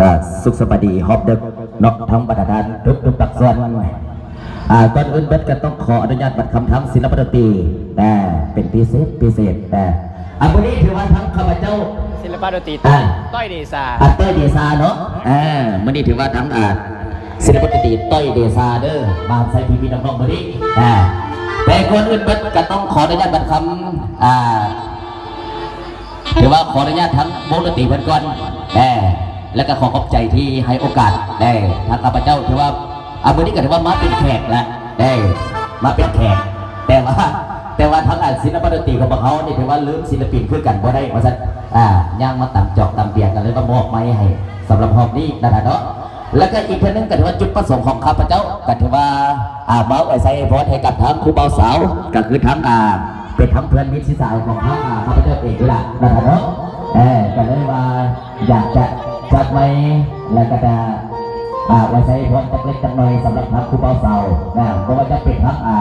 ก็สุขสวัสดีฮอบเด็กนอกทั้งบรรดาลทุกทุกๆปักส่วนอ่าก่อนอื่นเบ็ดก็ต้องขออนุญาตบัดคำทั้งศิลปดนตรีแต่เป็นพิเศษพิเศษแต่อันนี้ถือว่าทั้งข้าพเจ้าศิลปะดนตรีอ่าต้อยเดซาอาเต้ยเดซาเนาะอ่ามื่อนี้ถือว่าทั้งอ่าศิลปดนตรีต้อยเดซาเด้อมาใส่พีพีน้องๆมื่อนี้อ่าแต่ก่อนอื่นเบ็ดก็ต้องขออนุญาตบัดคำอ่าถือว่าขออนุญาตทั้งวงดนตรีเพื่อนก่อนแต่ แล้วก็ขอขอบใจที่ให้โอกาสได้ทางข้าพเจ้าถือว่าอามือนี้ก็ถือว่ามาเป็นแขกแล้วได้มาเป็นแขก แต่ว่าแต่ว่าทั้งอานศิลปดนตรีของพวกเขาเนี่ถือว่าลืมศิลปินคือกันบ่ได้เพราะฉะนั้นอ่าย่างมาต่ำจอกต่ำเบียงกันเลยมามอบไม้ให้สำหรับหอบนี้นะเนาะแล้วก็อีกเพื่อนนึงก็ถือว่าจุดประสงค์ของข้าพเจ้าก็ถือว่าอ่าเมาไว้ใส่พรให้กับทางครูเบาสาวก็คือทั้งอ่าเป็นทั้งเพื่อนมิตรศิษย์ของพระอาข้าพเจ้าเองด้วยล่ะนะครับเนาะเออก็เลยว่าอยากจะ จัดไว้แล้วก็จะอ่าไว้ใช้พร้อมตักเล็กจักน้อยสำหรับพักครูเบาเสานะเพราะว่าจะเป็นทั้งอ่า